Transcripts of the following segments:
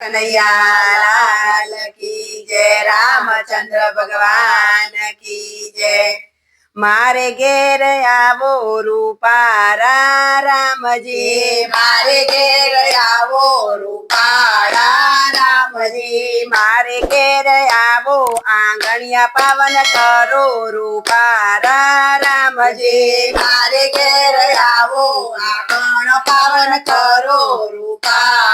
કનૈયા લાલ કી જય રામચંદ્ર ભગવાન કી જય. મારે ઘેર આવો રૂપારા રામજી. મારે ઘેર આવો રૂપારા રામજી. મારે ઘેર આવો આંગણિયા પાવન કરો રૂપારા રામજી. મારે ઘેર આવો આંગણ પાવન કરો રૂપાળા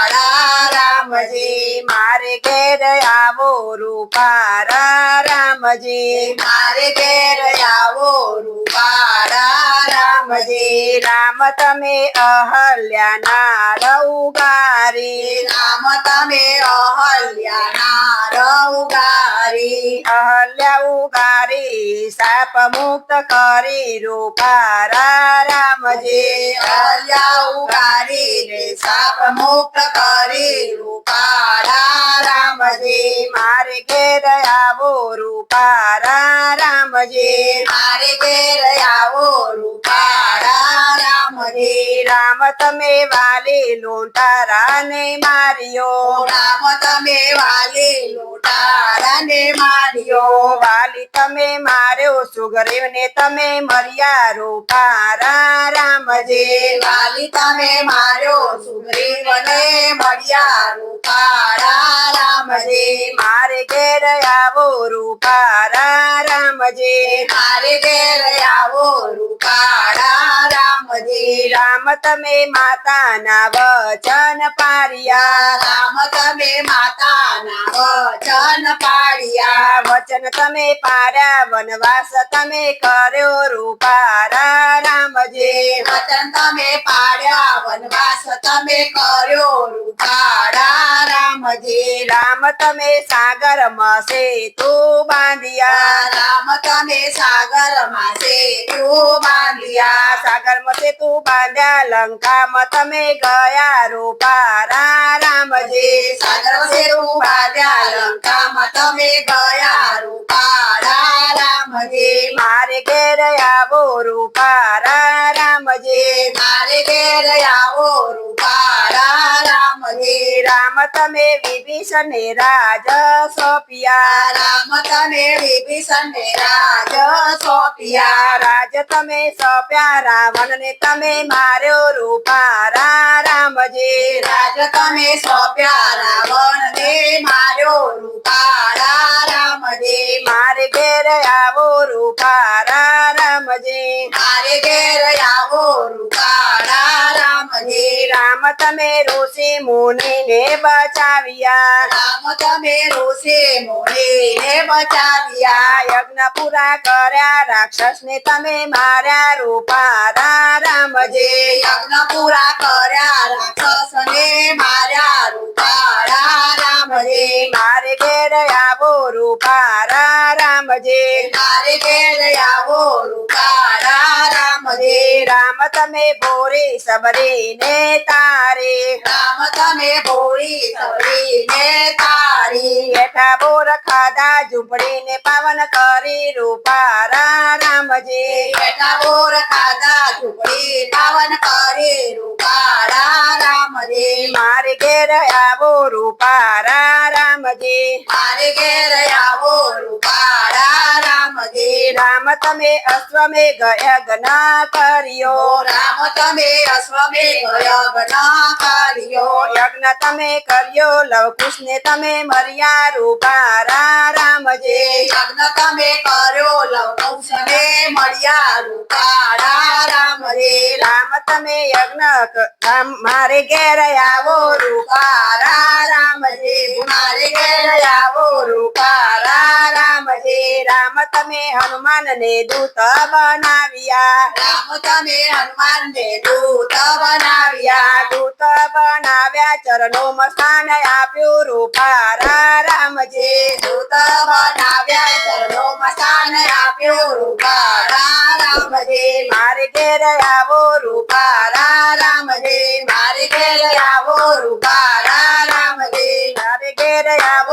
રામજી મારે ઘેર આવો રૂપારા રામજી. મારે ઘેર આવો રૂપારા રામજી. રામ તમે અહલ્યાના રઉગારી રામ તમે અહલ્યા અહલ્યાના રઉગારી અહલ્યા ઉગારી, સાપ મુક્ત કરી, રૂપારા રામજી. અહલ્યા ઉગારીને સાપ મુક્ત કરી, રૂપારા રામજી. મારે ઘેર આવો, રૂપારા રામજી. મારે ઘેર આવો રૂપાળા હે રામ તમે વાલે લોટારા ને માર્યો રામ તમે વાલે લોટારા ને માર્યો. વાલી તમે માર્યો સુગ્રીવને તમે મર્યા રૂપારા રામજી વાલી તમે માર્યો સુગ્રીવને મળ્યા રૂપાળા રામજી મારે ઘેર આવો રૂપારા રામજી મારે ઘેર આવો રૂપાળા રામજી રામ તમે માતાના વચન પારિયા રામ તમે માતાના વચન પાડ્યા વચન તમે પાર્યા વનવાસ તમે કર્યો રૂપારા રામજી વચન તમે પાડ્યા વનવાસ તમે કર્યો રૂપારા રામજી રામ તમે સાગરમાં તું બાંધિયા. રામ તમે સાગર મસે તું બાંધિયા. સાગર સાગરમાં તું બાંધ્યા લંકામાં તમે ગયા રૂપારા રામજી સાગર સેતુ બાંધ્યા લંકામાં તમે ગયા રૂપારા રામજી મારે ઘેર આવો રૂપારા રામજી મારે ઘેર રામ તમે વિભીષણ રાજ સોપિયા. રામ તમે વિભીષણને રાજ સોપિયા. રાજ તમે સોપ્યા રાવણ ને તમે માર્યો રૂપારા રામજી રાજ તમે સોપ્યા રાવણને તમે ઋષિ મુનિ ને બચાવ્યા. રામ તમે ઋષિ મુનિને બચાવ્યા. યજ્ઞ પૂરા કર્યા રાક્ષસ ને તમે માર્યા રૂપારા રામજી. યજ્ઞ પૂરા કર્યા રાક્ષસને માર્યા રૂપાળા રામજી. મારે ઘેર આવો રૂપારા રામજી. મારે ઘેર આવો રૂપારા રામજી. રામ તમે ભોરી સબરીને તારે. રામ તમે ભોરી સબરી ને તારી. બેઠા બોર ખાધા ઝૂંપડીને પાવન કરી રૂપારા રામજી. બેટા બોર ખાધા ઝૂંપડી પાવન કરી રૂપારા રામજી. મારે ઘેર આવો રૂપારા રામજી. મારે ઘેર આવો રામ તમે અશ્વમે ગયા ગના કર્યો રામ તમે અશ્વમે ગયા ગના કર્યો યજ્ઞ તમે કર્યો લવ ને તમે મર્યા રૂપારા રામજે. યજ્ઞ તમે કર્યો લવ કૃષ્ણે મર્યા રૂપારા રામજે. રામ તમે યજ્ઞ રામ મારે ઘેર આવો રૂપારા રામજે. મારે ઘેર આવો રામ તમે હનુમાન ને દૂત બનાવ્યા. રામ તમે હનુમાનને દૂત બનાવ્યા. દૂત બનાવ્યા ચરણો સ્થાન આપ્યું રૂપારા રામજી. દૂત બનાવ્યા ચરણો મસાન આપ્યો રૂપાળા રામજી. મારે ઘેર આવો રૂપારા રામજી. મારે ઘેર આવો રૂપારા રામજી. મારે ઘેર આવો રૂપારા